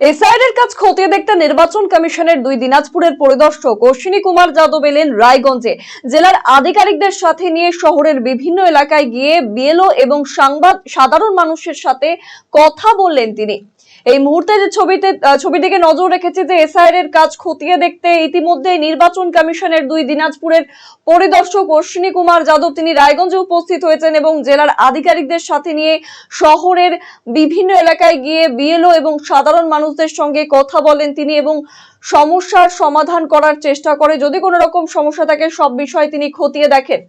SIR কাজ খতিয়ে দেখতে নির্বাচন কমিশনের দুই দিনাজপুরের পরিদর্শক অশ্বিনী কুমার যাদব এলেন রায়গঞ্জে। জেলার আধিকারিকদের সাথে নিয়ে শহরের বিভিন্ন এলাকায় গিয়ে বিএলও এবং সাংবাদ সাধারণ মানুষের সাথে কথা বললেন তিনি। এই মুহূর্তে যে ছবিতে ছবিটিকে নজর রেখেছে যে এসআইআর এর কাজ খতিয়ে দেখতে ইতিমধ্যে নির্বাচন কমিশনের দুই দিনাজপুরের পরিদর্শক অশ্বিনী কুমার যাদব তিনি রায়গঞ্জে উপস্থিত হয়েছেন এবং জেলার আধিকারিকদের সাথে নিয়ে শহরের বিভিন্ন এলাকায় গিয়ে বিএলও এবং সাধারণ মানুষদের সঙ্গে কথা বলেন তিনি এবং সমস্যার সমাধান করার চেষ্টা করে। যদি কোনো রকম সমস্যা থাকে, সব বিষয় তিনি খতিয়ে দেখেন।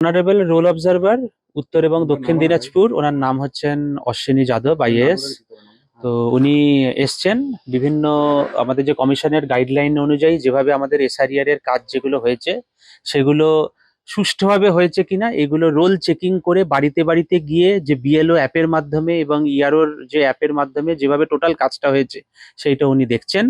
অনারেবল রোল অবজারভার উত্তর এবং দক্ষিণ দিনাজপুর। ওনার নাম হচ্ছেন অশ্বিনী যাদব আইএএস তো উনি এসছেন। বিভিন্ন আমাদের যে কমিশনের গাইডলাইন অনুযায়ী যেভাবে আমাদের এসআরিআর এর কাজ যেগুলো হয়েছে সেগুলো সুষ্ঠুভাবে হয়েছে কিনা এগুলো রোল চেকিং করে বাড়িতে বাড়িতে গিয়ে যে বিএলও অ্যাপের মাধ্যমে এবং ইআরওর যে অ্যাপের মাধ্যমে যেভাবে টোটাল কাজটা হয়েছে সেইটা উনি দেখছেন।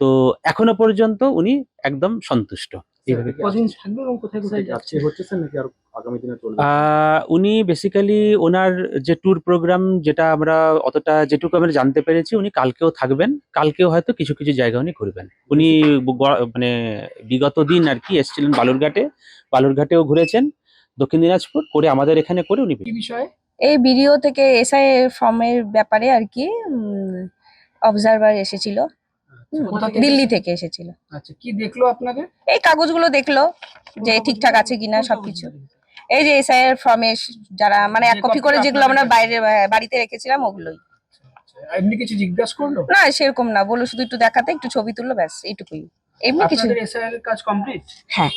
তো এখনও পর্যন্ত উনি একদম সন্তুষ্ট। এইভাবে কদিন থাকবে এবং কোথায় কোথায় যাচ্ছে হচ্ছে স্যার নাকি আর আগামী দিনে চলবে? আহ, উনি বেসিক্যালি ওনার যে ট্যুর প্রোগ্রাম যেটা আমরা অতটা যেটুকু আমরা জানতে পেরেছি উনি কালকেও থাকবেন। কালকেও হয়তো কিছু কিছু জায়গা উনি ঘুরবেন। উনি গ- মানে বিগত দিন আর কি এসেছিলেন বালুরঘাটে। বালুরঘাটেও ঘুরেছেন। দক্ষিণ দিনাজপুর করে আমাদের এখানে করে উনি বিষয়ে? এই ভিডিও থেকে এসআই ফর্মের ব্যাপারে আর কি অবজারভার এসেছিল? দিল্লি থেকে এসেছিল। আচ্ছা কি দেখল আপনাদের? এই কাগজগুলো দেখল যে ঠিকঠাক আছে কিনা সবকিছু। এই যে এসআই এর ফর্মে যারা মানে এক কপি করে যেগুলো আমরা বাইরে বাড়িতে রেখেছিলাম ওগুলোই। এমনি কিছু জিজ্ঞাসা করল? না সেরকম না। বলো শুধু একটু দেখাতে একটু ছবি তুললো ব্যাস এইটুকুই। এমনি কিছু। এসআইআর কাজ কমপ্লিট হ্যাঁ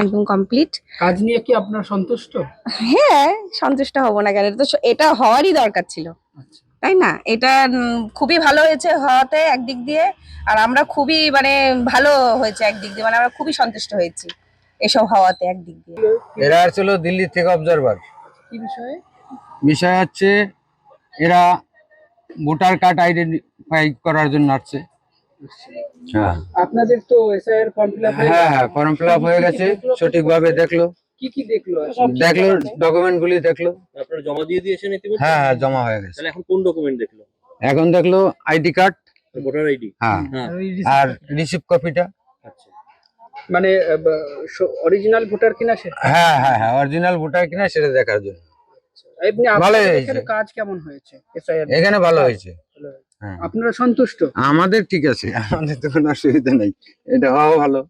একদম কমপ্লিট কাজ নিয়ে কি আপনার সন্তুষ্ট? হ্যাঁ সন্তুষ্ট হব না কেন? এটা তো এটা হওয়ারই দরকার ছিল। আচ্ছা। তাই না? এটা খুবই ভালো হয়েছে হওয়াতে একদিক দিয়ে আর আমরা খুবই মানে ভালো হয়েছে একদিক দিয়ে মানে আমরা খুবই সন্তুষ্ট হয়েছি এসব হওয়াতে একদিক দিয়ে। এরা ছিল দিল্লি থেকে অবজারভার কি বিষয়ে? বিষয় হচ্ছে এরা ভোটার কার্ড আইডেন্টিফাই করার জন্য আসছে। হ্যাঁ আপনাদের তো এসআইআর ফর্ম ফিল আপ হ্যাঁ হ্যাঁ ফর্ম ফিল আপ হয়ে গেছে সঠিকভাবে দেখল। কি কি দেখল? দেখল ডকুমেন্ট গুলি দেখল। আপনারা জমা দিয়ে দিয়েছেন ইতিমধ্যে? হ্যাঁ হ্যাঁ জমা হয়ে গেছে। তাহলে এখন কোন ডকুমেন্ট দেখল? এখন দেখল আইডি কার্ড। Voter ID? হ্যাঁ। হ্যাঁ। আর রিসিভ কপিটা আচ্ছা। মানে অরিজিনাল ভোটার কিনা সে হ্যাঁ হ্যাঁ হ্যাঁ অরিজিনাল ভোটার কিনা সেটা দেখার জন্য। এমনি ভালো আপনাদের হয়েছে। এখানে কাজ কেমন হয়েছে? এখানে ভালো হয়েছে। হ্যাঁ। আপনারা সন্তুষ্ট? আমাদের ঠিক আছে আমাদের তো কোনো অসুবিধা নেই। এটা হওয়া ভালো।